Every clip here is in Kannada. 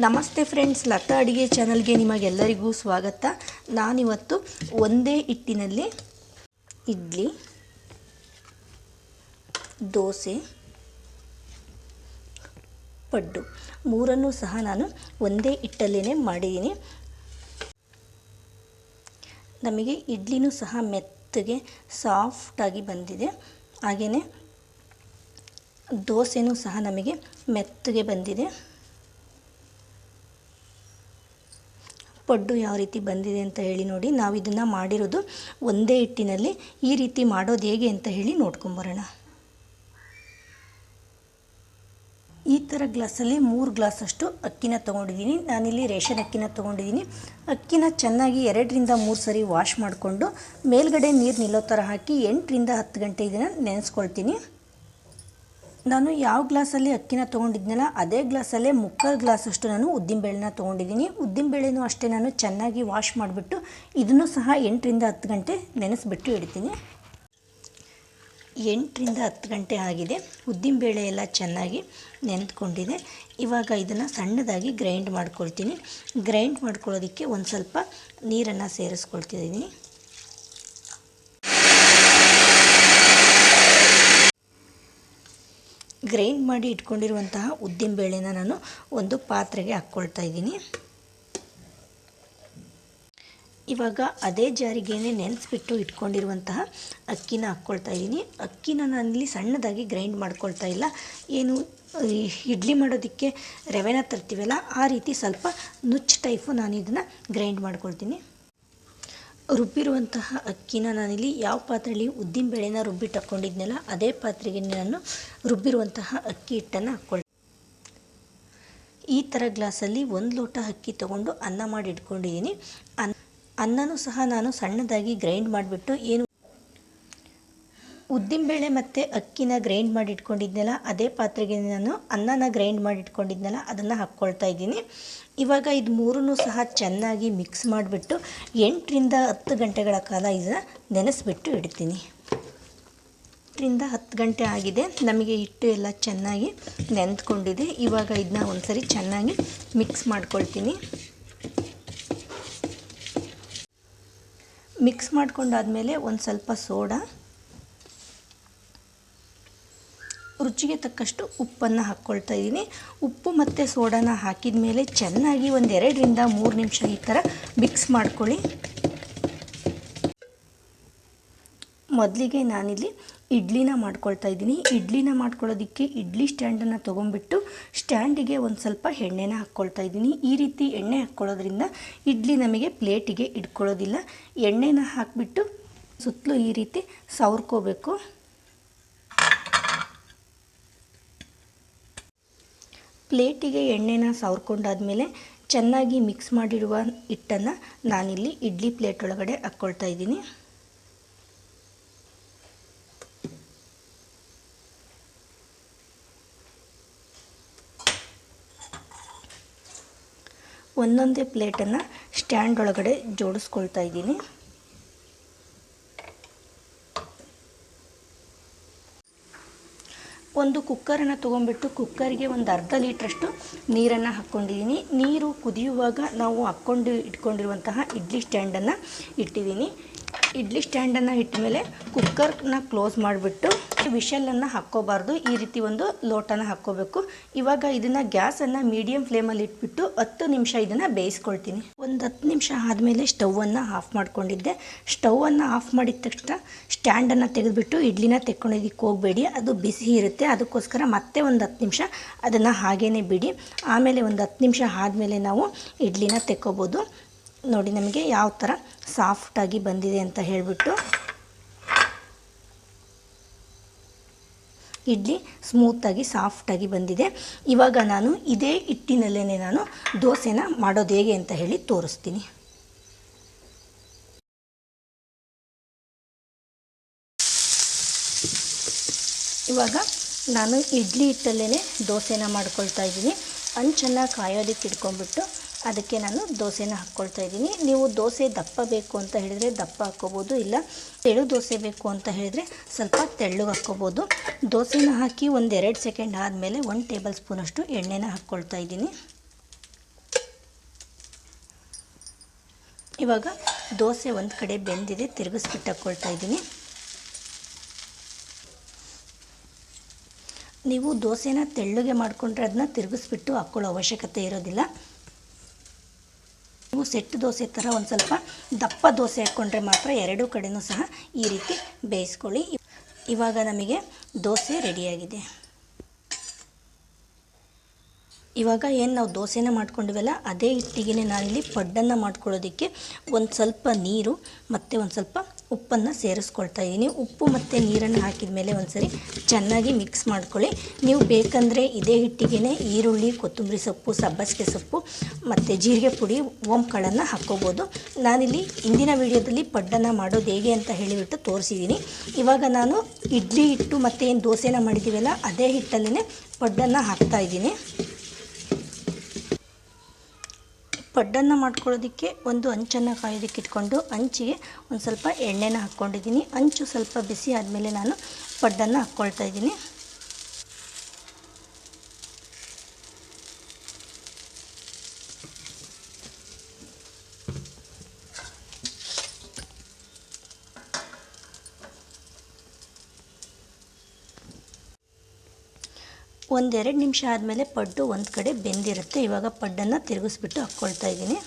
ನಮಸ್ತೆ ಫ್ರೆಂಡ್ಸ್, ಲತಾ ಅಡುಗೆ ಚಾನಲ್ಗೆ ನಿಮಗೆಲ್ಲರಿಗೂ ಸ್ವಾಗತ. ನಾನಿವತ್ತು ಒಂದೇ ಹಿಟ್ಟಿನಲ್ಲಿ ಇಡ್ಲಿ, ದೋಸೆ, ಪಡ್ಡು. ಮೂರನ್ನು ಸಹ ನಾನು ಒಂದೇ ಹಿಟ್ಟಲ್ಲೇ ಮಾಡಿದ್ದೀನಿ. ನಮಗೆ ಇಡ್ಲಿನೂ ಸಹ ಮೆತ್ತಗೆ ಸಾಫ್ಟಾಗಿ ಬಂದಿದೆ. ಹಾಗೆಯೇ ದೋಸೆನೂ ಸಹ ನಮಗೆ ಮೆತ್ತಗೆ ಬಂದಿದೆ. ಪಡ್ಡು ಯಾವ ರೀತಿ ಬಂದಿದೆ ಅಂತ ಹೇಳಿ ನೋಡಿ, ನಾವು ಇದನ್ನು ಮಾಡಿರೋದು ಒಂದೇ ಹಿಟ್ಟಿನಲ್ಲಿ ಈ ರೀತಿ ಮಾಡೋದು ಹೇಗೆ ಅಂತ ಹೇಳಿ ನೋಡ್ಕೊಂಬರೋಣ. ಈ ಥರ ಗ್ಲಾಸಲ್ಲಿ ಮೂರು ಗ್ಲಾಸಷ್ಟು ಅಕ್ಕಿನ ತೊಗೊಂಡಿದ್ದೀನಿ ನಾನಿಲ್ಲಿ ರೇಷನ್ ಅಕ್ಕಿನ ತೊಗೊಂಡಿದ್ದೀನಿ ಅಕ್ಕಿನ ಚೆನ್ನಾಗಿ ಎರಡರಿಂದ ಮೂರು ಸರಿ ವಾಶ್ ಮಾಡಿಕೊಂಡು ಮೇಲ್ಗಡೆ ನೀರು ನಿಲ್ಲೋ ಥರ ಹಾಕಿ ಎಂಟರಿಂದ ಹತ್ತು ಗಂಟೆ ಇದನ್ನು ನೆನೆಸ್ಕೊಳ್ತೀನಿ. ನಾನು ಯಾವ ಗ್ಲಾಸಲ್ಲಿ ಅಕ್ಕಿನ ತೊಗೊಂಡಿದ್ನಲ್ಲ, ಅದೇ ಗ್ಲಾಸಲ್ಲೇ ಮುಕ್ಕಾಲು ಗ್ಲಾಸಷ್ಟು ನಾನು ಉದ್ದಿನಬೇಳೆನ ತೊಗೊಂಡಿದ್ದೀನಿ. ಉದ್ದಿನಬೇಳೆನೂ ಅಷ್ಟೇ ನಾನು ಚೆನ್ನಾಗಿ ವಾಶ್ ಮಾಡಿಬಿಟ್ಟು ಇದನ್ನು ಸಹ ಎಂಟರಿಂದ ಹತ್ತು ಗಂಟೆ ನೆನೆಸಿಬಿಟ್ಟು ಇಡ್ತೀನಿ. ಎಂಟರಿಂದ ಹತ್ತು ಗಂಟೆ ಆಗಿದೆ. ಉದ್ದಿನಬೇಳೆ ಎಲ್ಲ ಚೆನ್ನಾಗಿ ನೆನೆದುಕೊಂಡಿದೆ ಇವಾಗ ಇದನ್ನು ಸಣ್ಣದಾಗಿ ಗ್ರೈಂಡ್ ಮಾಡ್ಕೊಳ್ತೀನಿ. ಗ್ರೈಂಡ್ ಮಾಡ್ಕೊಳ್ಳೋದಕ್ಕೆ ಒಂದು ಸ್ವಲ್ಪ ನೀರನ್ನು ಸೇರಿಸ್ಕೊಳ್ತಿದ್ದೀನಿ. ಗ್ರೈಂಡ್ ಮಾಡಿ ಇಟ್ಕೊಂಡಿರುವಂತಹ ಉದ್ದಿನ ಬೇಳೆನ ನಾನು ಒಂದು ಪಾತ್ರೆಗೆ ಹಾಕ್ಕೊಳ್ತಾ ಇದ್ದೀನಿ. ಇವಾಗ ಅದೇ ಜಾರಿಗೆ ನೆನೆಸ್ಬಿಟ್ಟು ಇಟ್ಕೊಂಡಿರುವಂತಹ ಅಕ್ಕಿನ ಹಾಕ್ಕೊಳ್ತಾ ಇದ್ದೀನಿ. ಅಕ್ಕಿನ ನಾನಿಲ್ಲಿ ಸಣ್ಣದಾಗಿ ಗ್ರೈಂಡ್ ಮಾಡ್ಕೊಳ್ತಾ ಇಲ್ಲ. ಏನು ಇಡ್ಲಿ ಮಾಡೋದಕ್ಕೆ ರವೆನ ತರ್ತೀವಲ್ಲ, ಆ ರೀತಿ ಸ್ವಲ್ಪ ನುಚ್ಚು ಟೈಪು ನಾನು ಇದನ್ನು ಗ್ರೈಂಡ್ ಮಾಡ್ಕೊಳ್ತೀನಿ. ರುಬ್ಬಿರುವಂತಹ ಅಕ್ಕಿನ ನಾನಿಲ್ಲಿ ಯಾವ ಪಾತ್ರೆಯಲ್ಲಿ ಉದ್ದಿನ ಬೇಳೆನ ರುಬ್ಬಿಟ್ಟು ಹಾಕ್ಕೊಂಡಿದ್ನಲ್ಲ ಅದೇ ಪಾತ್ರೆಗೆ ನಾನು ರುಬ್ಬಿರುವಂತಹ ಅಕ್ಕಿ ಹಿಟ್ಟನ್ನು ಹಾಕ್ಕೊಳ್ತೀನಿ ಈ ಥರ ಗ್ಲಾಸಲ್ಲಿ ಒಂದು ಲೋಟ ಅಕ್ಕಿ ತಗೊಂಡು ಅನ್ನ ಮಾಡಿ ಇಟ್ಕೊಂಡಿದ್ದೀನಿ. ಅನ್ನ ಅನ್ನನೂ ಸಹ ನಾನು ಸಣ್ಣದಾಗಿ ಗ್ರೈಂಡ್ ಮಾಡಿಬಿಟ್ಟು ಏನು ಉದ್ದಿನಬೇಳೆ ಮತ್ತು ಅಕ್ಕಿನ ಗ್ರೈಂಡ್ ಮಾಡಿ ಇಟ್ಕೊಂಡಿದ್ನಲ್ಲ ಅದೇ ಪಾತ್ರೆಗೆ ನಾನು ಅನ್ನನ ಗ್ರೈಂಡ್ ಮಾಡಿ ಇಟ್ಕೊಂಡಿದ್ನಲ್ಲ ಅದನ್ನು ಹಾಕ್ಕೊಳ್ತಾ ಇದ್ದೀನಿ. ಇವಾಗ ಇದು ಮೂರೂ ಸಹ ಚೆನ್ನಾಗಿ ಮಿಕ್ಸ್ ಮಾಡಿಬಿಟ್ಟು ಎಂಟರಿಂದ ಹತ್ತು ಗಂಟೆಗಳ ಕಾಲ ಇದನ್ನು ನೆನೆಸ್ಬಿಟ್ಟು ಇಡ್ತೀನಿ. ಎಂಟರಿಂದ ಹತ್ತು ಗಂಟೆ ಆಗಿದೆ, ನಮಗೆ ಹಿಟ್ಟು ಎಲ್ಲ ಚೆನ್ನಾಗಿ ನೆನೆದುಕೊಂಡಿದೆ ಇವಾಗ ಇದನ್ನ ಒಂದ್ಸರಿ ಚೆನ್ನಾಗಿ ಮಿಕ್ಸ್ ಮಾಡ್ಕೊಳ್ತೀನಿ. ಮಿಕ್ಸ್ ಮಾಡ್ಕೊಂಡಾದಮೇಲೆ ಒಂದು ಸ್ವಲ್ಪ ಸೋಡಾ ರುಚಿಗೆ ತಕ್ಕಷ್ಟು ಉಪ್ಪನ್ನು ಹಾಕ್ಕೊಳ್ತಾ ಇದ್ದೀನಿ. ಉಪ್ಪು ಮತ್ತು ಸೋಡಾನ ಹಾಕಿದ ಮೇಲೆ ಚೆನ್ನಾಗಿ ಒಂದು ಎರಡರಿಂದ ಮೂರು ನಿಮಿಷ ಈ ಥರ ಮಿಕ್ಸ್ ಮಾಡ್ಕೊಳ್ಳಿ. ಮೊದಲಿಗೆ ನಾನಿಲ್ಲಿ ಇಡ್ಲಿನ ಮಾಡ್ಕೊಳ್ತಾ ಇದ್ದೀನಿ. ಇಡ್ಲಿನ ಮಾಡ್ಕೊಳ್ಳೋದಕ್ಕೆ ಇಡ್ಲಿ ಸ್ಟ್ಯಾಂಡನ್ನು ತೊಗೊಂಡ್ಬಿಟ್ಟು ಸ್ಟ್ಯಾಂಡಿಗೆ ಒಂದು ಸ್ವಲ್ಪ ಎಣ್ಣೆನ ಹಾಕ್ಕೊಳ್ತಾ ಇದ್ದೀನಿ. ಈ ರೀತಿ ಎಣ್ಣೆ ಹಾಕ್ಕೊಳ್ಳೋದ್ರಿಂದ ಇಡ್ಲಿ ನಮಗೆ ಪ್ಲೇಟಿಗೆ ಇಟ್ಕೊಳ್ಳೋದಿಲ್ಲ ಎಣ್ಣೆನ ಹಾಕಿಬಿಟ್ಟು ಸುತ್ತಲೂ ಈ ರೀತಿ ಸವರ್ಕೋಬೇಕು. ಪ್ಲೇಟಿಗೆ ಎಣ್ಣೆನ ಸವರ್ಕೊಂಡಾದ್ಮೇಲೆ ಚೆನ್ನಾಗಿ ಮಿಕ್ಸ್ ಮಾಡಿರುವ ಹಿಟ್ಟನ್ನು ನಾನಿಲ್ಲಿ ಇಡ್ಲಿ ಪ್ಲೇಟ್ ಒಳಗಡೆ ಹಾಕ್ಕೊಳ್ತಾ ಇದ್ದೀನಿ. ಒಂದೊಂದೇ ಪ್ಲೇಟನ್ನು ಸ್ಟ್ಯಾಂಡ್ ಒಳಗಡೆ ಜೋಡಿಸ್ಕೊಳ್ತಾ ಇದ್ದೀನಿ. ಒಂದು ಕುಕ್ಕರನ್ನು ತೊಗೊಂಡ್ಬಿಟ್ಟು ಕುಕ್ಕರಿಗೆ ಒಂದು ಅರ್ಧ ಲೀಟ್ರಷ್ಟು ನೀರನ್ನು ಹಾಕ್ಕೊಂಡಿದ್ದೀನಿ. ನೀರು ಕುದಿಯುವಾಗ ನಾವು ಹಾಕ್ಕೊಂಡು ಇಟ್ಕೊಂಡಿರುವಂತಹ ಇಡ್ಲಿ ಸ್ಟ್ಯಾಂಡನ್ನು ಇಟ್ಟಿದ್ದೀನಿ. ಇಡ್ಲಿ ಸ್ಟ್ಯಾಂಡನ್ನು ಇಟ್ಟ ಮೇಲೆ ಕುಕ್ಕರ್ನ ಕ್ಲೋಸ್ ಮಾಡಿಬಿಟ್ಟು ವಿಷಲನ್ನು ಹಾಕ್ಕೋಬಾರ್ದು. ಈ ರೀತಿ ಒಂದು ಲೋಟನ ಹಾಕ್ಕೋಬೇಕು. ಇವಾಗ ಇದನ್ನು ಗ್ಯಾಸನ್ನು ಮೀಡಿಯಮ್ ಫ್ಲೇಮಲ್ಲಿ ಇಟ್ಬಿಟ್ಟು ಹತ್ತು ನಿಮಿಷ ಇದನ್ನು ಬೇಯಿಸ್ಕೊಳ್ತೀನಿ. ಒಂದು ಹತ್ತು ನಿಮಿಷ ಆದಮೇಲೆ ಸ್ಟವನ್ನು ಆಫ್ ಮಾಡ್ಕೊಂಡಿದ್ದೆ. ಸ್ಟವನ್ನು ಆಫ್ ಮಾಡಿದ ತಕ್ಷಣ ಸ್ಟ್ಯಾಂಡನ್ನು ತೆಗೆದುಬಿಟ್ಟು ಇಡ್ಲಿನ ತೆಕ್ಕೊಂಡಿದ್ದಕ್ಕೆ ಹೋಗಬೇಡಿ. ಅದು ಬಿಸಿ ಇರುತ್ತೆ. ಅದಕ್ಕೋಸ್ಕರ ಮತ್ತೆ ಒಂದು ಹತ್ತು ನಿಮಿಷ ಅದನ್ನು ಹಾಗೇ ಬಿಡಿ. ಆಮೇಲೆ ಒಂದು ಹತ್ತು ನಿಮಿಷ ಆದಮೇಲೆ ನಾವು ಇಡ್ಲಿನ ತೆಕ್ಕೋಬೋದು. ನೋಡಿ ನಮಗೆ ಯಾವ ಥರ ಸಾಫ್ಟಾಗಿ ಬಂದಿದೆ ಅಂತ ಹೇಳಿಬಿಟ್ಟು ಇಡ್ಲಿ ಸ್ಮೂತಾಗಿ ಸಾಫ್ಟಾಗಿ ಬಂದಿದೆ. ಇವಾಗ ನಾನು ಇದೇ ಹಿಟ್ಟಿನಲ್ಲೇ ನಾನು ದೋಸೆನ ಮಾಡೋದು ಹೇಗೆ ಅಂತ ಹೇಳಿ ತೋರಿಸ್ತೀನಿ. ಇವಾಗ ನಾನು ಇಡ್ಲಿ ಹಿಟ್ಟಲ್ಲೇ ದೋಸೆನ ಮಾಡ್ಕೊಳ್ತಾ ಇದ್ದೀನಿ. ಹಂಚನ್ನು ಕಾಯೋದಕ್ಕೆ ಇಟ್ಕೊಂಡ್ಬಿಟ್ಟು ಅದಕ್ಕೆ ನಾನು ದೋಸೆನ ಹಾಕ್ಕೊಳ್ತಾ ಇದ್ದೀನಿ. ನೀವು ದೋಸೆ ದಪ್ಪ ಬೇಕು ಅಂತ ಹೇಳಿದರೆ ದಪ್ಪ ಹಾಕ್ಕೋಬೋದು, ಇಲ್ಲ ತೆಳು ದೋಸೆ ಬೇಕು ಅಂತ ಹೇಳಿದರೆ ಸ್ವಲ್ಪ ತೆಳ್ಳಗೆ ಹಾಕ್ಕೋಬೋದು. ದೋಸೆನ ಹಾಕಿ ಒಂದೆರಡು ಸೆಕೆಂಡ್ ಆದಮೇಲೆ ಒಂದು ಟೇಬಲ್ ಸ್ಪೂನಷ್ಟು ಎಣ್ಣೆನ ಹಾಕ್ಕೊಳ್ತಾ ಇದ್ದೀನಿ. ಇವಾಗ ದೋಸೆ ಒಂದು ಕಡೆ ಬೆಂದಿದೆ, ತಿರುಗಿಸ್ಬಿಟ್ಟು ಹಾಕ್ಕೊಳ್ತಾ ಇದ್ದೀನಿ. ನೀವು ದೋಸೆನ ತೆಳ್ಳಗೆ ಮಾಡಿಕೊಂಡ್ರೆ ಅದನ್ನ ತಿರುಗಿಸ್ಬಿಟ್ಟು ಹಾಕ್ಕೊಳ್ಳೋ ಅವಶ್ಯಕತೆ ಇರೋದಿಲ್ಲ. ನೀವು ಸೆಟ್ ದೋಸೆ ಥರ ಒಂದು ಸ್ವಲ್ಪ ದಪ್ಪ ದೋಸೆ ಹಾಕ್ಕೊಂಡ್ರೆ ಮಾತ್ರ ಎರಡೂ ಕಡೆಯೂ ಸಹ ಈ ರೀತಿ ಬೇಯಿಸ್ಕೊಳ್ಳಿ. ಇವಾಗ ನಮಗೆ ದೋಸೆ ರೆಡಿಯಾಗಿದೆ. ಇವಾಗ ಏನು ನಾವು ದೋಸೆನ ಮಾಡ್ಕೊಂಡಿವಲ್ಲ, ಅದೇ ಹಿಟ್ಟಿಗೆ ನಾನಿಲ್ಲಿ ಪಡ್ಡನ್ನು ಮಾಡ್ಕೊಳ್ಳೋದಕ್ಕೆ ಒಂದು ಸ್ವಲ್ಪ ನೀರು ಮತ್ತು ಒಂದು ಸ್ವಲ್ಪ ಉಪ್ಪನ್ನು ಸೇರಿಸ್ಕೊಳ್ತಾ ಇದ್ದೀನಿ ಉಪ್ಪು ಮತ್ತು ನೀರನ್ನು ಹಾಕಿದ ಮೇಲೆ ಒಂದ್ಸರಿ ಚೆನ್ನಾಗಿ ಮಿಕ್ಸ್ ಮಾಡ್ಕೊಳ್ಳಿ. ನೀವು ಬೇಕಂದರೆ ಇದೇ ಹಿಟ್ಟಿಗೆ ಈರುಳ್ಳಿ, ಕೊತ್ತಂಬರಿ ಸೊಪ್ಪು, ಸಬ್ಬಸಿಗೆ ಸೊಪ್ಪು, ಮತ್ತು ಜೀರಿಗೆ ಪುಡಿ ಓಂಕಾಳನ್ನು ಹಾಕ್ಕೋಬೋದು. ನಾನಿಲ್ಲಿ ಇಂದಿನ ವಿಡಿಯೋದಲ್ಲಿ ಪಡ್ಡನ್ನು ಮಾಡೋದು ಹೇಗೆ ಅಂತ ಹೇಳಿಬಿಟ್ಟು ತೋರಿಸಿದ್ದೀನಿ ಇವಾಗ ನಾನು ಇಡ್ಲಿ ಹಿಟ್ಟು ಮತ್ತು ಏನು ದೋಸೆನ ಮಾಡಿದ್ದೀವಲ್ಲ ಅದೇ ಹಿಟ್ಟಲ್ಲೇ ಪಡ್ಡನ್ನು ಹಾಕ್ತಾಯಿದ್ದೀನಿ ಪಡ್ಡನ್ನು ಮಾಡ್ಕೊಳ್ಳೋದಕ್ಕೆ ಒಂದು ಅಂಚನ್ನು ಕಾಯೋದಕ್ಕೆ ಇಟ್ಕೊಂಡು ಅಂಚಿಗೆ ಒಂದು ಸ್ವಲ್ಪ ಎಣ್ಣೆನ ಹಾಕ್ಕೊಂಡಿದ್ದೀನಿ. ಅಂಚು ಸ್ವಲ್ಪ ಬಿಸಿ ಆದಮೇಲೆ ನಾನು ಪಡ್ಡನ್ನು ಹಾಕ್ಕೊಳ್ತಾ ಇದ್ದೀನಿ. ಒಂದೆರಡು ನಿಮಿಷ ಆದಮೇಲೆ ಪಡ್ಡು ಒಂದು ಕಡೆ ಬೆಂದಿರುತ್ತೆ. ಇವಾಗ ಪಡ್ಡನ್ನು ತಿರುಗಿಸ್ಬಿಟ್ಟು ಹಾಕ್ಕೊಳ್ತಾ ಇದ್ದೀನಿ.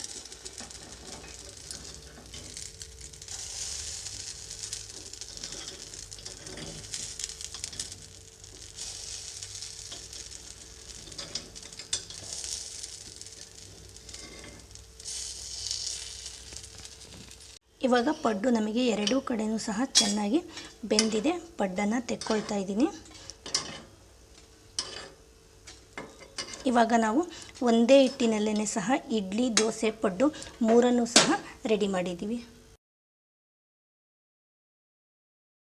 ಇವಾಗ ಪಡ್ಡು ನಮಗೆ ಎರಡೂ ಕಡೆಯೂ ಸಹ ಚೆನ್ನಾಗಿ ಬೆಂದಿದೆ. ಪಡ್ಡನ್ನು ತೆಕ್ಕೊಳ್ತಾ ಇದ್ದೀನಿ. ಇವಾಗ ನಾವು ಒಂದೇ ಹಿಟ್ಟಿನಲ್ಲೇ ಸಹ ಇಡ್ಲಿ ದೋಸೆ ಪಡ್ಡು ಮೂರನ್ನು ಸಹ ರೆಡಿ ಮಾಡಿದ್ದೀವಿ.